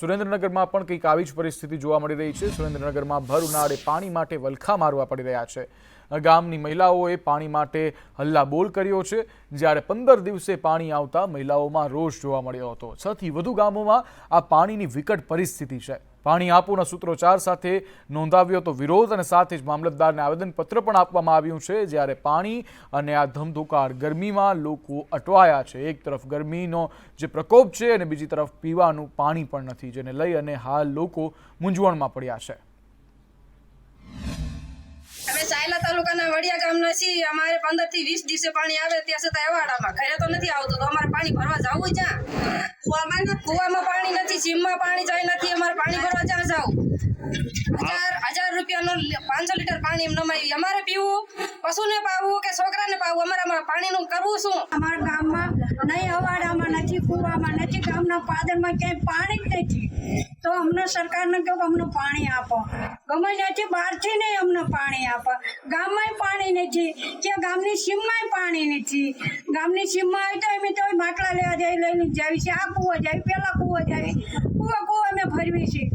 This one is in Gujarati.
સુરેન્દ્રનગરમાં પણ કંઈક આવી જ પરિસ્થિતિ જોવા મળી રહી છે. સુરેન્દ્રનગરમાં ભર ઉનાળે પાણી માટે વલખા મારવા પડી રહ્યા છે. ગામની મહિલાઓએ પાણી માટે હલ્લાબોલ કર્યો છે. જ્યારે પંદર દિવસે પાણી આવતા મહિલાઓમાં રોષ જોવા મળ્યો હતો. છથી વધુ ગામોમાં આ પાણીની વિકટ પરિસ્થિતિ છે. પાણી આપોના સૂત્રોચ્ચાર સાથે નોંધાવ્યો હતો વિરોધ અને સાથે જ મામલતદારને આવેદનપત્ર પણ આપવામાં આવ્યું છે. જ્યારે પાણી અને આ ધમધુકાર ગરમીમાં લોકો અટવાયા છે. એક તરફ ગરમીનો જે પ્રકોપ છે અને બીજી તરફ પીવાનું પાણી પણ નથી, જેને લઈ અને હાલ લોકો મૂંઝવણમાં પડ્યા છે. અમે સાયલા તાલુકાના વડિયા ગામના છીએ. અમારે પંદરથી વીસ દિવસે પાણી આવે ત્યાં છતાં એવાડામાં. ઘરે તો નથી આવતું. તો અમારે પાણી ભરવા જવું જ્યાં કુવામાં પાણી નથી સીમમાં પાણી જાય નથી જાવ હજાર હજાર રૂપિયાનો પાંચસો લીટર પાણી એમ નમાવી અમારે પીવું, પશુને પાવું કે છોકરાને પાવું અમારે પાણીનું કરવું શું? અમારા ગામમાં નહીં, અવાડામાં નથી, કુવામાં નથી, ગામના પાદરમાં ક્યાંય પાણી જ નથી. તો અમને સરકારને કહો અમને પાણી આપો. ગમે ત્યાંથી બહારથી નહીં અમને પાણી આપો. ગામમાંય પાણી નથી. કે ગામની સીમમાંય પાણી નથી. ગામની સીમમાં હોય તો અમે તો માટલા લેવા જાય, લઈને જાય છે. આ કૂવો જાય, પેલા કૂવો જાય. કૂવો કૂવો અમે ફરવી છીએ